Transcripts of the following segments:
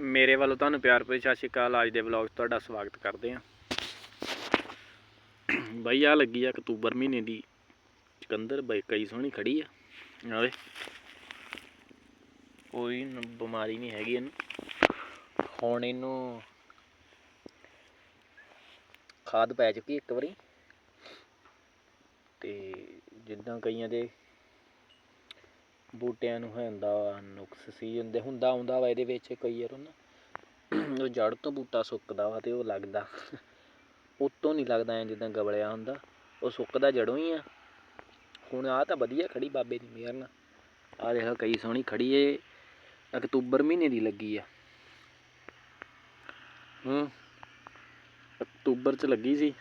ਮੇਰੇ ਵੱਲੋਂ ਤੁਹਾਨੂੰ ਪਿਆਰ ਭਰੀ ਸਤਿ ਸ਼੍ਰੀ ਅਕਾਲ। ਅੱਜ ਦੇ ਵਲੌਗ 'ਚ ਤੁਹਾਡਾ ਸਵਾਗਤ ਕਰਦੇ ਹਾਂ। ਬਈ ਆ ਲੱਗੀ ਆ ਅਕਤੂਬਰ ਮਹੀਨੇ ਦੀ। ਚਕੰਦਰ ਬਈ, ਕਈ ਸੋਹਣੀ ਖੜੀ ਆ। ਨਾਲੇ ਕੋਈ ਬਿਮਾਰੀ ਨਹੀਂ ਹੈਗੀ ਇਹਨੂੰ। ਹੁਣ ਇਹਨੂੰ ਖਾਦ ਪੈ ਚੁੱਕੀ ਇੱਕ ਵਾਰੀ। ਤੇ ਜਿੱਦਾਂ ਕਈਆਂ ਦੇ ਬੂਟਿਆਂ ਨੂੰ ਹੁੰਦਾ ਵਾ, ਨੁਕਸ ਸੀ ਹੁੰਦੇ, ਹੁੰਦਾ ਆਉਂਦਾ ਵਾ ਇਹਦੇ ਵਿੱਚ ਕਈ ਵਾਰ ਨਾ। ਉਹ ਜੜ ਤੋਂ ਬੂਟਾ ਸੁੱਕਦਾ ਵਾ ਅਤੇ ਉਹ ਲੱਗਦਾ। ਉੱਤੋਂ ਨਹੀਂ ਲੱਗਦਾ ਐਂ ਜਿੱਦਾਂ ਗਬਲਿਆ ਹੁੰਦਾ। ਉਹ ਸੁੱਕਦਾ ਜੜੋਂ ਹੀ ਆ। ਹੁਣ ਆਹ ਤਾਂ ਵਧੀਆ ਖੜੀ ਬਾਬੇ ਦੀ ਮਿਹਰ ਨਾਲ। ਆਹ ਦੇਖ ਕਈ ਸੋਹਣੀ ਖੜੀ ਏ। ਅਕਤੂਬਰ ਮਹੀਨੇ ਦੀ ਲੱਗੀ ਆ। ਹੂੰ, ਅਕਤੂਬਰ ਚ ਲੱਗੀ ਸੀ।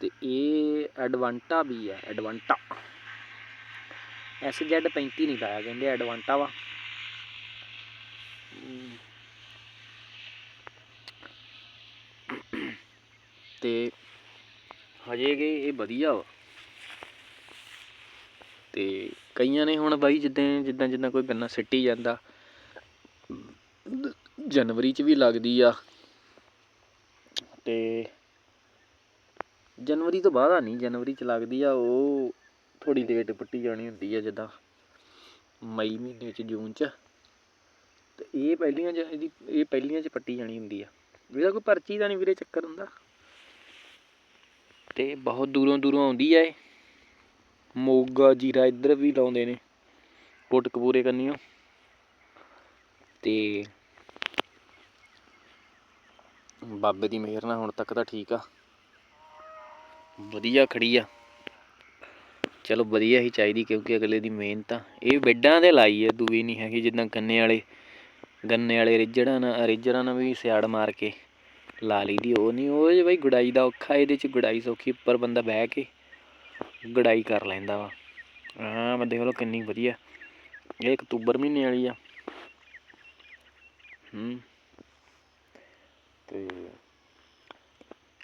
ਤੇ ਇਹ ਐਡਵਾਂਟਾ ਵੀ ਆ, ਐਡਵਾਂਟਾ। ਐਸ ਜ਼ੈਡ 35 ਨਹੀਂ ਲਾਇਆ ਕਹਿੰਦੇ, ਐਡਵਾਂਟਾ ਵਾ ਹਮ। ਤੇ ਹਜੇ ਕਿ ਇਹ ਵਧੀਆ ਵਾ ਤੇ ਕਈਆਂ ਨੇ ਹੁਣ ਬਾਈ ਜਿੱਦਾਂ ਜਿੱਦਾਂ ਜਿੱਦਾਂ ਕੋਈ ਗੰਨਾ ਸਿੱਟੀ ਜਾਂਦਾ, ਜਨਵਰੀ ਚ ਵੀ ਲੱਗਦੀ ਆ ਤੇ ਜਨਵਰੀ ਤੋਂ ਬਾਅਦ ਆ ਨਹੀਂ ਜਨਵਰੀ ਚ ਲੱਗਦੀ ਆ, ਉਹ ਥੋੜੀ ਲੇਟ ਪੱਟੀ ਜਾਣੀ ਹੁੰਦੀ ਆ ਜਿੱਦਾਂ ਮਈ ਮਹੀਨੇ ਚ, ਜੂਨ ਚ। ਤੇ ਇਹ ਪਹਿਲੀਆਂ ਚ, ਇਹਦੀ, ਇਹ ਪਹਿਲੀਆਂ ਚ ਪੱਟੀ ਜਾਣੀ ਹੁੰਦੀ ਆ। ਇਹਦਾ ਕੋਈ ਪਰਚੀ ਦਾ ਨਹੀਂ ਵੀਰੇ ਚੱਕਰ ਹੁੰਦਾ। ਤੇ ਬਹੁਤ ਦੂਰੋਂ ਦੂਰੋਂ ਆਉਂਦੀ ਆ ਇਹ। ਮੋਗਾ, ਜੀਰਾ ਇੱਧਰ ਵੀ ਲਾਉਂਦੇ ਨੇ। ਕੋਟਕਪੂਰੇ ਕੰਨੀਓ। ਤੇ ਬਾਬੇ ਦੀ ਮਿਹਰ ਨਾਲ ਹੁਣ ਤੱਕ ਤਾਂ ਠੀਕ ਆ। ਵਧੀਆ ਖੜੀ ਆ। ਚਲੋ ਵਧੀਆ ਹੀ ਚਾਹੀਦੀ ਕਿਉਂਕਿ ਅਗਲੇ ਦੀ ਮਿਹਨਤ ਆ। ਇਹ ਬੈੱਡਾਂ ਤੇ ਲਾਈ ਹੈ ਦੂਈ ਨਹੀਂ ਹੈਗੀ, ਜਿੱਦਾਂ ਗੰਨੇ ਵਾਲੇ ਗੰਨੇ ਵਾਲੇ ਰਿੱਜੜਾਂ ਨਾਲ ਰਿੱਜੜਾਂ ਨਾਲ ਵੀ ਸਿਆੜ ਮਾਰ ਕੇ ਲਾ ਲਈ ਦੀ ਉਹ ਨਹੀਂ, ਉਹ ਜੇ ਬਈ ਗੁਡਾਈ ਦਾ ਔਖਾ, ਇਹਦੇ ਚ ਗੁਡਾਈ ਸੌਖੀ, ਉੱਪਰ ਬੰਦਾ ਬਹਿ ਕੇ ਗੁਡਾਈ ਕਰ ਲੈਂਦਾ ਵਾ। ਹਾਂ, ਮੈਂ ਦੇਖ ਲਓ ਕਿੰਨੀ ਵਧੀਆ। ਇਹ ਅਕਤੂਬਰ ਮਹੀਨੇ ਵਾਲੀ ਆ। ਹੂੰ। ਤੇ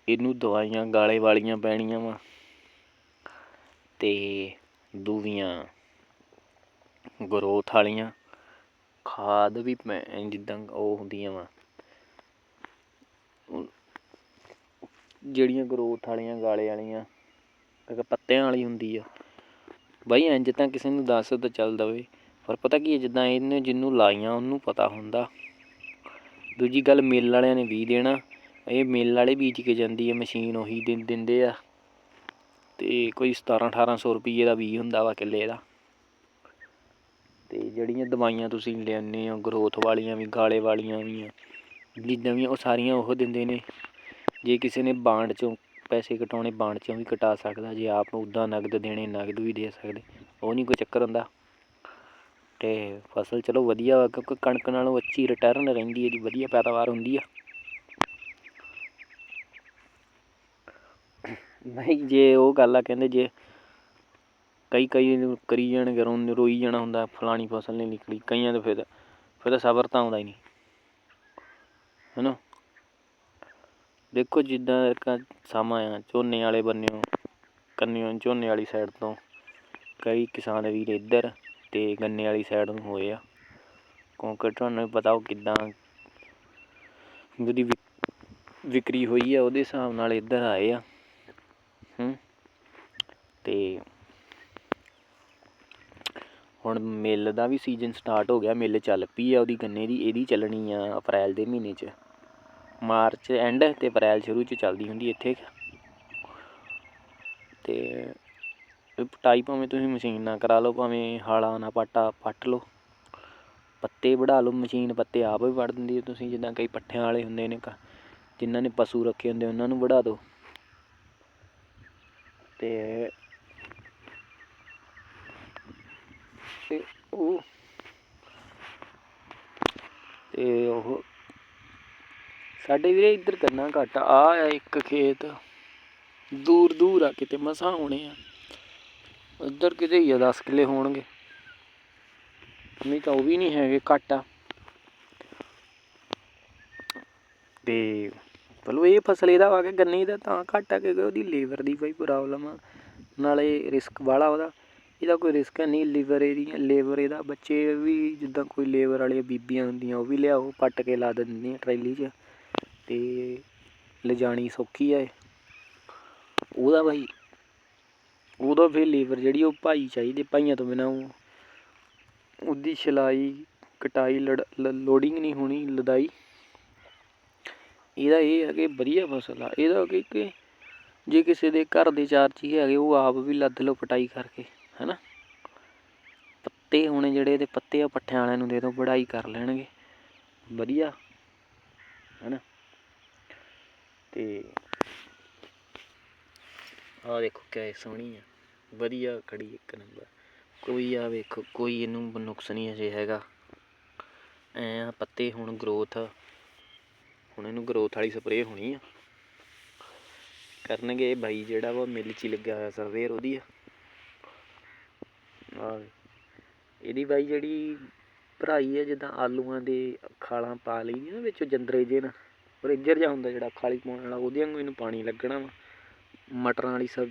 ਇਹਨੂੰ ਦਵਾਈਆਂ ਗਾਲੇ ਵਾਲੀਆਂ ਪੈਣੀਆਂ ਵਾ। ਤੇ ਦੂਵੀਆਂ ਗਰੋਥ ਵਾਲੀਆਂ ਖਾਦ ਵੀ ਪੈ- ਜਿੱਦਾਂ ਉਹ ਹੁੰਦੀਆਂ ਵਾ। ਜਿਹੜੀਆਂ ਗਰੋਥ ਵਾਲੀਆਂ, ਗਾਲੇ ਵਾਲੀਆਂ, ਇੱਕ ਪੱਤਿਆਂ ਵਾਲੀ ਹੁੰਦੀ ਆ। ਬਾਈ ਇੰਜ ਤਾਂ ਕਿਸੇ ਨੂੰ ਦੱਸ ਤਾਂ ਚੱਲ ਦਵੇ, ਪਰ ਪਤਾ ਕੀ ਹੈ ਜਿੱਦਾਂ ਇਹਨੇ ਜਿਹਨੂੰ ਲਾਈਆਂ ਉਹਨੂੰ ਪਤਾ ਹੁੰਦਾ। ਦੂਜੀ ਗੱਲ, ਮਿੱਲ ਵਾਲਿਆਂ ਨੇ ਵੀ ਦੇਣਾ। ਇਹ ਮਿੱਲ ਵਾਲੇ ਬੀਜ ਕੇ ਜਾਂਦੀ ਹੈ ਮਸ਼ੀਨ ਉਹੀ ਦਿੰ, ਦਿੰਦੇ ਆ। ਤੇ ਕੋਈ 17 1800 ਰੁਪਏ ਦਾ ਵੀ ਹੁੰਦਾ ਵਾ ਕਿੱਲੇ ਦਾ। ਤੇ ਜਿਹੜੀਆਂ ਦਵਾਈਆਂ ਤੁਸੀਂ ਲਿਆਉਂਦੇ ਹੋ, ਗਰੋਥ ਵਾਲੀਆਂ ਵੀ, ਗਾਲੇ ਵਾਲੀਆਂ ਵੀ ਆ ਜਿੱਦਾਂ ਵੀ ਉਹ ਸਾਰੀਆਂ ਉਹ ਦਿੰਦੇ ਨੇ। ਜੇ ਕਿਸੇ ਨੇ ਬਾਂਡ ਚੋਂ ਪੈਸੇ ਕਟਾਉਣੇ, ਬਾਂਡ ਚੋਂ ਵੀ ਕਟਾ ਸਕਦਾ। ਜੇ ਆਪ ਉੱਦਾਂ ਨਗਦ ਦੇਣੇ, ਨਗਦ ਵੀ ਦੇ ਸਕਦੇ। ਉਹ ਨਹੀਂ ਕੋਈ ਚੱਕਰ ਹੁੰਦਾ। ਤੇ ਫਸਲ ਚਲੋ ਵਧੀਆ ਵਾ, ਕਿਉਂਕਿ ਕਣਕ ਨਾਲੋਂ ਅੱਛੀ ਰਿਟਰਨ ਰਹਿੰਦੀ ਹੈ ਜੀ, ਵਧੀਆ ਪੈਦਾਵਾਰ ਹੁੰਦੀ ਆ। ਨਹੀਂ, ਜੇ ਉਹ ਗੱਲ ਆ, ਕਹਿੰਦੇ ਜੇ ਕਈ ਕਈ ਨੂੰ ਕਰੀ ਜਾਣਗੇ ਰੋਣ ਰੋਈ ਜਾਣਾ ਹੁੰਦਾ, ਫਲਾਣੀ ਫਸਲ ਨਹੀਂ ਨਿਕਲੀ, ਕਈਆਂ ਦਾ ਫਿਰ ਫਿਰ ਤਾਂ ਸਬਰ ਤਾਂ ਆਉਂਦਾ ਹੀ ਨਹੀਂ, ਹੈਨਾ? ਦੇਖੋ ਜਿੱਦਾਂ ਇੱਕ ਸਮਾਂ ਆ, ਝੋਨੇ ਵਾਲੇ ਬੰਨਿਓ, ਕੰਨਿਓ, ਝੋਨੇ ਵਾਲੀ ਸਾਈਡ ਤੋਂ, ਕਈ ਕਿਸਾਨ ਵੀਰ ਇੱਧਰ ਤੇ ਗੰਨੇ ਵਾਲੀ ਸਾਈਡ ਨੂੰ ਹੋਏ ਆ, ਕਿਉਂਕਿ ਤੁਹਾਨੂੰ ਵੀ ਪਤਾ ਉਹ ਕਿੱਦਾਂ ਉਹਦੀ ਵਿਕ- ਵਿਕਰੀ ਹੋਈ ਆ, ਉਹਦੇ ਹਿਸਾਬ ਨਾਲ ਇੱਧਰ ਆਏ ਆ। ਹੂੰ। ਤੇ ਹੁਣ ਮਿੱਲ ਦਾ ਵੀ ਸੀਜ਼ਨ ਸਟਾਰਟ ਹੋ ਗਿਆ, ਮਿੱਲ ਚੱਲ ਪਈ ਆ ਉਹਦੀ ਗੰਨੇ ਦੀ, ਇਹਦੀ ਚੱਲਣੀ ਆ ਅਪ੍ਰੈਲ ਦੇ ਮਹੀਨੇ 'ਚ। ਮਾਰਚ ਐਂਡ ਤੇ ਅਪ੍ਰੈਲ ਸ਼ੁਰੂ 'ਚ ਚੱਲਦੀ ਹੁੰਦੀ ਇੱਥੇ। ਤੇ ਇਹ ਪਟਾਈ ਭਾਵੇਂ ਤੁਸੀਂ ਮਸ਼ੀਨ ਨਾਲ ਕਰਾ ਲਓ, ਭਾਵੇਂ ਹਾਲਾ ਨਾਲ ਪਾਟਾ ਪੱਟ ਲਓ। ਪੱਤੇ ਵਢਾ ਲਓ ਮਸ਼ੀਨ ਪੱਤੇ ਆਪ ਵੀ ਵੜ ਦਿੰਦੀ ਹੈ ਤੁਸੀਂ, ਜਿੱਦਾਂ ਕਈ ਪੱਠਿਆਂ ਵਾਲੇ ਹੁੰਦੇ ਨੇ ਕ- ਜਿਨ੍ਹਾਂ ਨੇ ਪਸ਼ੂ ਰੱਖੇ ਹੁੰਦੇ ਉਹਨਾਂ ਨੂੰ ਵਢਾ ਦਿਓ। ਤੇ ਤੇ ਉਹ ਤੇ ਉਹ ਸਾਡੇ ਵੀਰੇ ਇੱਧਰ ਕਰਨਾ ਘੱਟ ਆ ਆ ਆ ਇੱਕ ਖੇਤ। ਦੂਰ ਦੂਰ ਆ, ਕਿਤੇ ਮਸਾਂ ਹੋਣੇ ਆ। ਉੱਧਰ ਕਿਤੇ ਹੀ ਆ 10 ਕਿੱਲੇ ਹੋਣਗੇ। ਨਹੀਂ ਤਾਂ ਉਹ ਵੀ ਨਹੀਂ ਹੈਗੇ, ਘੱਟ ਆ। ਤੇ ਚਲੋ ਇਹ ਫਸਲ ਇਹਦਾ ਆ ਕੇ ਗੰਨੇ ਦਾ ਤਾਂ ਘੱਟ ਆ ਕਿਉਂਕਿ ਉਹਦੀ ਲੇਬਰ ਦੀ ਕੋਈ ਪ੍ਰੋਬਲਮ ਆ। ਨਾਲੇ ਰਿਸਕ ਵਾਲਾ ਉਹਦਾ। ਇਹਦਾ ਕੋਈ ਰਿਸਕ ਨਹੀਂ, ਲੀਵਰ ਇਹਦੀਆਂ ਲੇਬਰ ਇਹਦਾ ਬੱਚੇ ਵੀ ਜਿੱਦਾਂ ਕੋਈ ਲੇਬਰ ਵਾਲੀਆਂ ਬੀਬੀਆਂ ਹੁੰਦੀਆਂ, ਉਹ ਵੀ ਲਿਆਓ, ਪੱਟ ਕੇ ਲਾ ਦਿੰਦੀਆਂ ਟਰੈਲੀ 'ਚ। ਤੇ ਲਿਜਾਣੀ ਸੌਖੀ ਆ ਇਹ। ਉਹਦਾ ਬਾਈ, ਉਹਦਾ ਫਿਰ ਲੇਬਰ ਜਿਹੜੀ ਉਹ ਭਾਈ ਚਾਹੀਦੇ, ਭਾਈਆਂ ਤੋਂ ਬਿਨਾਂ ਉਹ। ਉਹਦੀ ਛਲਾਈ, ਕਟਾਈ, ਲੜ, ਲ- ਲੋਡਿੰਗ ਨਹੀਂ ਹੋਣੀ, ਲਦਾਈ। ਇਹਦਾ ਇਹ ਹੈ ਕਿ ਵਧੀਆ ਫਸਲ ਆ। ਇਹਦਾ ਕਿ ਕਿ ਜੇ ਕਿਸੇ ਦੇ ਘਰ ਦੇ ਚਾਰ ਚੀ ਹੈਗੇ, ਉਹ ਆਪ ਵੀ ਲੱਦ ਲਓ ਪਟਾਈ ਕਰਕੇ, ਹੈਨਾ? ਪੱਤੇ ਹੋਣੇ ਜਿਹੜੇ ਇਹਦੇ ਪੱਤੇ ਆ ਪੱਠਿਆਂ ਵਾਲਿਆਂ ਨੂੰ ਦੇ ਦਿਓ ਵਢਾਈ ਕਰ ਲੈਣਗੇ। ਵਧੀਆ, ਹੈਨਾ? ਤੇ ਆਹ ਦੇਖੋ ਕਿਆ ਸੋਹਣੀ ਆ। ਵਧੀਆ ਖੜੀ ਇੱਕ ਨੰਬਰ। ਕੋਈ ਆ ਵੇਖੋ, ਕੋਈ ਇਹਨੂੰ ਨੁਕਸ ਨਹੀਂ ਅਜੇ ਹੈਗਾ। ਐ ਆ, ਪੱਤੇ ਹੁਣ ਗਰੋਥ ਹੁਣ ਇਹਨੂੰ ਗਰੋਥ ਵਾਲੀ ਸਪਰੇਅ ਹੋਣੀ ਆ। ਕਰਨਗੇ ਇਹ ਬਾਈ ਜਿਹੜਾ ਵਾ, ਮਿਲ ਚ ਹੀ ਲੱਗਿਆ ਹੋਇਆ ਸਰਵੇਅਰ ਉਹਦੀ ਆ। ਆਹ, ਇਹਦੀ ਬਾਈ ਜਿਹੜੀ ਭਰਾਈ ਆ, ਜਿੱਦਾਂ ਆਲੂਆਂ ਦੇ ਖਾਲਾਂ ਪਾ ਲਈ ਨਾ ਵਿੱਚੋਂ ਜੰਦਰੇ ਜੇ ਨਾ ਰੇਜਰ ਜਿਹਾ ਹੁੰਦਾ ਜਿਹੜਾ, ਖਾਲੀ ਪਾਉਣ ਵਾਲਾ, ਉਹਦੇ ਵਾਂਗੂ ਇਹਨੂੰ ਪਾਣੀ ਲੱਗਣਾ ਵਾ। ਮਟਰਾਂ ਵਾਲੀ ਸਬ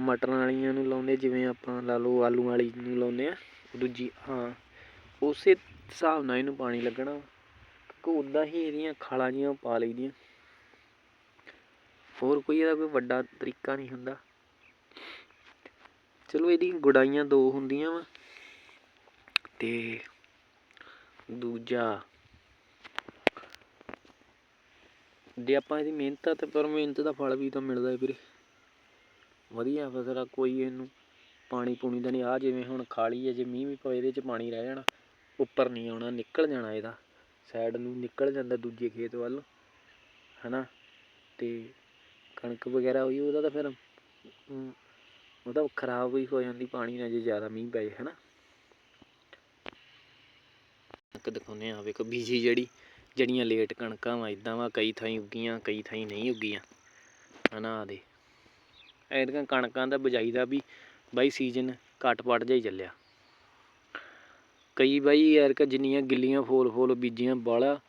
ਮਟਰਾਂ ਵਾਲੀਆਂ ਨੂੰ ਲਾਉਂਦੇ ਜਿਵੇਂ ਆਪਾਂ ਲਾ ਲਓ ਆਲੂ ਵਾਲੀ ਨੂੰ ਲਾਉਂਦੇ ਆ ਦੂਜੀ, ਹਾਂ, ਉਸੇ ਹਿਸਾਬ ਨਾਲ ਇਹਨੂੰ ਪਾਣੀ ਲੱਗਣਾ ਵਾ। ਕਿ ਉਦਾਂ ਹੀ ਇਹਦੀਆਂ ਖਾਲਾਂ ਜੀਆਂ ਪਾ ਲਈਦੀਆਂ। ਹੋਰ ਕੋਈ ਇਹਦਾ ਕੋਈ ਵੱਡਾ ਤਰੀਕਾ ਨਹੀਂ ਹੁੰਦਾ। ਚਲੋ ਇਹਦੀ ਗੁਡਾਈਆਂ ਦੋ ਹੁੰਦੀਆਂ ਵਾ ਤੇ ਦੂਜਾ ਜੇ ਆਪਾਂ ਇਹਦੀ ਮਿਹਨਤ ਤੇ ਪਰ ਮਿਹਨਤ ਦਾ ਫਲ ਵੀ ਤਾਂ ਮਿਲਦਾ ਹੈ ਵੀਰੇ। ਵਧੀਆ ਫਸਲ ਆ ਕੋਈ ਇਹਨੂੰ ਪਾਣੀ ਪੂਣੀ ਦਾ ਨਹੀਂ ਆ ਜਿਵੇਂ ਹੁਣ ਖਾਲੀ ਹੈ ਜੇ ਮੀਂਹ ਵੀ ਪਵੇ ਇਹਦੇ ਚ ਪਾਣੀ ਰਹਿ ਜਾਣਾ। ਉੱਪਰ ਨਹੀਂ ਆਉਣਾ, ਨਿਕਲ ਜਾਣਾ ਇਹਦਾ। ਸਾਈਡ ਨੂੰ ਨਿਕਲ ਜਾਂਦਾ ਦੂਜੇ ਖੇਤ ਵੱਲ ਹੈ ਨਾ ਅਤੇ ਕਣਕ ਵਗੈਰਾ ਹੋਈ ਉਹਦਾ ਤਾਂ ਫਿਰ ਅਮ, ਉਹਦਾ ਖਰਾਬ ਵੀ ਹੋ ਜਾਂਦੀ ਪਾਣੀ ਨਾਲ ਜੇ ਜ਼ਿਆਦਾ ਮੀਂਹ ਪਏ ਹੈ ਨਾ ਕਣਕ ਦਿਖਾਉਂਦੇ ਆ ਵੇਖੋ ਬੀਜੀ ਜਿਹੜੀ ਜਿਹੜੀਆਂ ਲੇਟ ਕਣਕਾਂ ਵਾ ਇਦਾਂ ਵਾ ਕਈ ਥਾਈਂ ਉੱਗੀਆਂ ਕਈ ਥਾਈਂ ਨਹੀਂ ਉੱਗੀਆਂ ਹਨਾ ਆ ਦੇ ਐਤਕਾਂ ਕਣਕਾਂ ਦਾ ਬਜਾਈ ਦਾ ਵੀ ਬਾਈ ਸੀਜ਼ਨ ਘੱਟ ਪੜ ਜਿਹਾ ਹੀ ਚੱਲਿਆ। ਕਈ ਬਾਈ ਐਰਕਾ ਜਿੰਨੀਆਂ ਗਿੱਲੀਆਂ ਫੋਲ ਫੋਲ ਬੀਜੀਆਂ ਬਾਲਾ,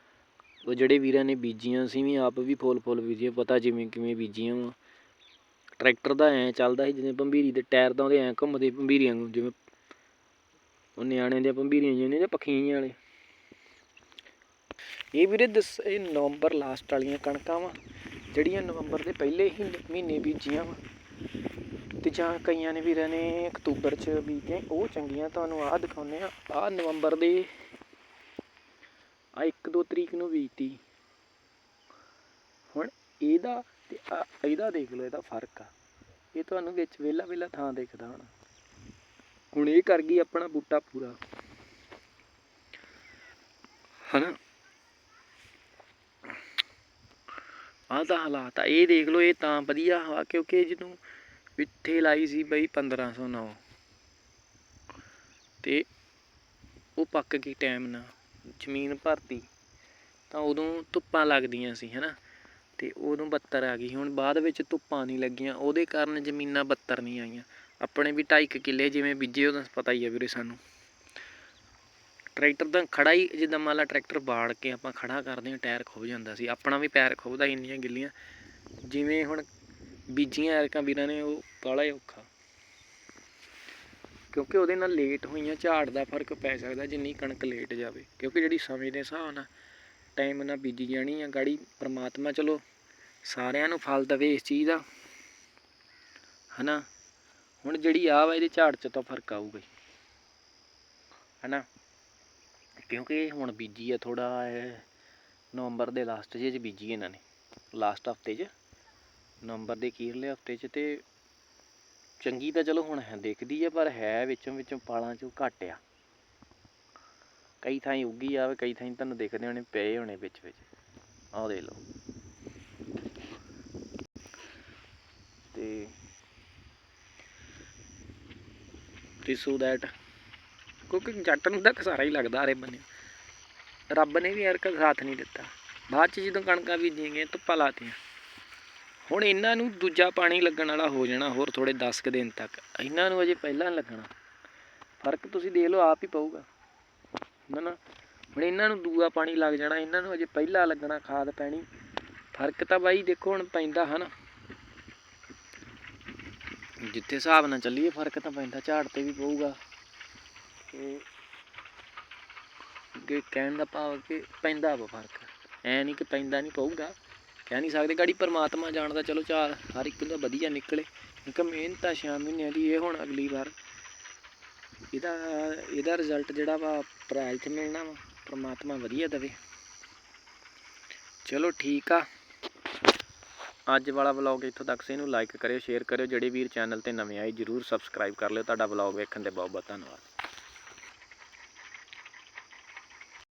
ਉਹ ਜਿਹੜੇ ਵੀਰਾਂ ਨੇ ਬੀਜੀਆਂ ਸੀ ਵੀ ਆਪ ਵੀ ਫੁੱਲ ਫੁੱਲ ਬੀਜੀਆਂ, ਪਤਾ ਜਿਵੇਂ ਕਿਵੇਂ ਬੀਜੀਆਂ ਵਾ। ਟਰੈਕਟਰ ਦਾ ਐਂ ਚੱਲਦਾ ਸੀ ਜਿਵੇਂ ਭੰਬੀਰੀ ਦੇ ਟਾਇਰ ਤਾਂ ਉਹਦੇ ਐਂ ਘੁੰਮਦੇ ਭੰਬੀਰੀਆਂ ਨੂੰ, ਜਿਵੇਂ ਉਹ ਨਿਆਣੇ ਦੀਆਂ ਭੰਬੀਰੀਆਂ ਜਿਹੀਆਂ ਨੇ ਪੱਖੀਆਂ ਵਾਲੇ। ਇਹ ਵੀਰੇ ਦਸ, ਇਹ ਨਵੰਬਰ ਲਾਸਟ ਵਾਲੀਆਂ ਕਣਕਾਂ ਵਾ, ਜਿਹੜੀਆਂ ਨਵੰਬਰ ਦੇ ਪਹਿਲੇ ਹੀ ਮਹੀਨੇ ਬੀਜੀਆਂ ਵਾ। ਤੇ ਜਾਂ ਕਈਆਂ ਨੇ ਵੀਰਾਂ ਨੇ ਅਕਤੂਬਰ ਚ ਬੀਜੀਆਂ ਉਹ ਚੰਗੀਆਂ, ਤੁਹਾਨੂੰ ਆਹ ਦਿਖਾਉਂਦੇ ਆ ਆਹ ਨਵੰਬਰ ਦੇ ਆ 1-2 ਤਰੀਕ ਨੂੰ ਬੀਜਤੀ ਹੁਣ ਇਹਦਾ ਤੇ ਆ ਇਹਦਾ ਦੇਖ ਲਓ, ਇਹਦਾ ਫ਼ਰਕ ਆ। ਇਹ ਤੁਹਾਨੂੰ ਵਿੱਚ ਵਿਹਲਾ ਵਿਹਲਾ ਥਾਂ ਦਿਖਦਾ ਹੁਣ। ਹੁਣ ਇਹ ਕਰ ਗਈ ਆਪਣਾ ਬੂਟਾ ਪੂਰਾ। ਹਨਾ? ਆਹ ਤਾਂ ਹਾਲਾਤ ਆ। ਇਹ ਦੇਖ ਲਓ, ਇਹ ਤਾਂ ਵਧੀਆ ਵਾ ਕਿਉਂਕਿ ਜਿਹਨੂੰ ਪਿੱਠੇ ਲਾਈ ਸੀ ਬਈ 1509 ਤੇ ਉਹ ਪੱਕ ਗਈ ਟਾਈਮ ਨਾਲ, ਜ਼ਮੀਨ ਭਰਤੀ। ਤਾਂ ਉਦੋਂ ਧੁੱਪਾਂ ਲੱਗਦੀਆਂ ਸੀ, ਹੈਨਾ? ਤੇ ਉਦੋਂ ਬੱਤਰ ਆ ਗਈ ਹੁਣ ਬਾਅਦ ਵਿੱਚ ਧੁੱਪਾਂ ਨਹੀਂ ਲੱਗੀਆਂ। ਉਹਦੇ ਕਾਰਨ ਜ਼ਮੀਨਾਂ ਬੱਤਰ ਨਹੀਂ ਆਈਆਂ। ਆਪਣੇ ਵੀ 2.5 ਕਿੱਲੇ ਜਿਵੇਂ ਬੀਜੇ ਉਹਦਾ ਪਤਾ ਹੀ ਆ ਵੀਰੇ ਸਾਨੂੰ। ਟਰੈਕਟਰ ਦਾ ਖੜਾ ਹੀ, ਜਿੱਦਾਂ ਮੰਨ ਲਾ ਟਰੈਕਟਰ ਬਾੜ ਕੇ ਆਪਾਂ ਖੜਾ ਕਰਦੇ ਹਾਂ, ਟਾਇਰ ਖੁੱਭ ਜਾਂਦਾ ਸੀ। ਆਪਣਾ ਵੀ ਪੈਰ ਖੁੱਭਦਾ ਇੰਨੀਆਂ ਗਿੱਲੀਆਂ। ਜਿਵੇਂ ਹੁਣ ਬੀਜੀਆਂ ਐਰਕਾਂ ਵੀਰਾਂ ਨੇ, ਉਹ ਬਾਹਲਾ ਔਖਾ। ਕਿਉਂਕਿ ਉਹਦੇ ਨਾਲ ਲੇਟ ਹੋਈਆਂ, ਝਾੜ ਦਾ ਫ਼ਰਕ ਪੈ ਸਕਦਾ, ਜਿੰਨੀ ਕਣਕ ਲੇਟ ਜਾਵੇ। ਕਿਉਂਕਿ ਜਿਹੜੀ ਸਮੇਂ ਦੇ ਹਿਸਾਬ ਨਾਲ ਟਾਈਮ ਨਾਲ ਬੀਜੀ ਜਾਣੀ ਆ, ਗਾੜੀ ਪ੍ਰਮਾਤਮਾ ਚਲੋ ਸਾਰਿਆਂ ਨੂੰ ਫਲ ਦੇਵੇ ਇਸ ਚੀਜ਼ ਦਾ। ਹਨਾ? ਹੁਣ ਜਿਹੜੀ ਆ ਵਾ, ਇਹਦੇ ਝਾੜ 'ਚ ਤਾਂ ਫ਼ਰਕ ਆਊਗਾ ਹੀ। ਹਨਾ? ਕਿਉਂਕਿ ਹੁਣ ਬੀਜੀ ਆ ਥੋੜਾ ਨਵੰਬਰ ਦੇ ਲਾਸਟ ਜਿਹੇ 'ਚ ਬੀਜੀ ਇਹਨਾਂ ਨੇ। ਲਾਸਟ ਹਫ਼ਤੇ 'ਚ। ਨਵੰਬਰ ਦੇ ਅਖੀਰਲੇ ਹਫ਼ਤੇ 'ਚ ਤੇ ਚੰਗੀ ਤਾਂ ਚਲੋ ਹੁਣ ਹੈ, ਦਿਖਦੀ ਆ ਪਰ ਹੈ ਵਿੱਚੋਂ ਵਿੱਚੋਂ ਪਾਲਾਂ 'ਚੋਂ ਘੱਟ ਆ। ਕਈ ਥਾਈਂ ਉੱਗੀ ਆਵੇ ਕਈ ਥਾਈਂ ਤੁਹਾਨੂੰ ਦਿਖਦੇ ਹੋਣੇ ਪਏ ਹੋਣੇ ਵਿੱਚ ਵਿੱਚ। ਆਹ ਦੇਖ ਲਓ। ਤੇ ਤੇ ਸੋ ਦੈਟ ਕਿਉਂਕਿ ਜੱਟ ਨੂੰ ਤਾਂ ਖਸਾਰਾ ਹੀ ਲੱਗਦਾ ਆਰੇ ਬੰਨੇ ਰੱਬ ਨੇ ਵੀ ਯਾਰ ਕਾ ਸਾਥ ਨਹੀਂ ਦਿੱਤਾ। ਬਾਅਦ ਚ ਜਦੋਂ ਕਣਕਾਂ ਬੀਜੀਆਂ ਗਈਆਂ ਧੁੱਪਾਂ ਲਾਤੀਆਂ। ਹੁਣ ਇਹਨਾਂ ਨੂੰ ਦੂਜਾ ਪਾਣੀ ਲੱਗਣ ਵਾਲਾ ਹੋ ਜਾਣਾ ਹੋਰ ਥੋੜੇ 10 ਕੁ ਦਿਨ ਤੱਕ। ਇਹਨਾਂ ਨੂੰ ਅਜੇ ਪਹਿਲਾਂ ਲੱਗਣਾ। ਫ਼ਰਕ ਤੁਸੀਂ ਦੇਖ ਲਓ, ਆਪ ਹੀ ਪਊਗਾ। ਨਾ ਨਾ। ਹੁਣ ਇਹਨਾਂ ਨੂੰ ਦੂਆ ਪਾਣੀ ਲੱਗ ਜਾਣਾ, ਇਹਨਾਂ ਨੂੰ ਅਜੇ ਪਹਿਲਾਂ ਲੱਗਣਾ ਖਾਦ ਪੈਣੀ। ਫ਼ਰਕ ਤਾਂ ਬਾਈ ਦੇਖੋ ਹੁਣ ਪੈਂਦਾ ਹਨਾ। ਜਿੱਥੇ ਹਿਸਾਬ ਨਾਲ ਚੱਲੀਏ, ਫ਼ਰਕ ਤਾਂ ਪੈਂਦਾ, ਝਾੜ ਤੇ ਵੀ ਪਊਗਾ। ਤੇ ਅੱਗੇ ਕਹਿਣ ਦਾ ਭਾਵ ਕਿ ਪੈਂਦਾ ਵਾ ਫ਼ਰਕ। ਐ ਨਹੀਂ ਕਿ ਪੈਂਦਾ ਨਹੀਂ ਪਊਗਾ। ਕਹਿ ਨਹੀਂ ਸਕਦੇ, ਗਾੜੀ ਪਰਮਾਤਮਾ ਜਾਣਦਾ, ਚਲੋ ਚਾਰ, ਹਰ ਇੱਕ ਦਾ ਵਧੀਆ ਨਿਕਲੇ। ਕਿਉਂਕਿ ਮਿਹਨਤ ਆ ਛੇ ਮਹੀਨਿਆਂ ਦੀ, ਇਹ ਹੁਣ ਅਗਲੀ ਵਾਰ। ਇਹਦਾ ਇਹਦਾ ਰਿਜ਼ਲਟ ਜਿਹੜਾ ਵਾ, ਅਪ੍ਰੈਲ 'ਚ ਮਿਲਣਾ ਵਾ, ਪਰਮਾਤਮਾ ਵਧੀਆ ਦੇਵੇ। ਚਲੋ ਠੀਕ ਆ। ਅੱਜ ਵਾਲਾ ਵਲੌਗ ਇੱਥੋਂ ਤੱਕ ਸੀ ਇਹਨੂੰ ਲਾਈਕ ਕਰਿਓ ਸ਼ੇਅਰ ਕਰਿਓ, ਜਿਹੜੇ ਵੀਰ ਚੈਨਲ ਤੇ ਨਵੇਂ ਆਏ, ਜਰੂਰ ਸਬਸਕ੍ਰਾਈਬ ਕਰ ਲਿਓ। ਤੁਹਾਡਾ ਵਲੌਗ ਵੇਖਣ ਦੇ ਬਹੁਤ ਬਹੁਤ ਧੰਨਵਾਦ।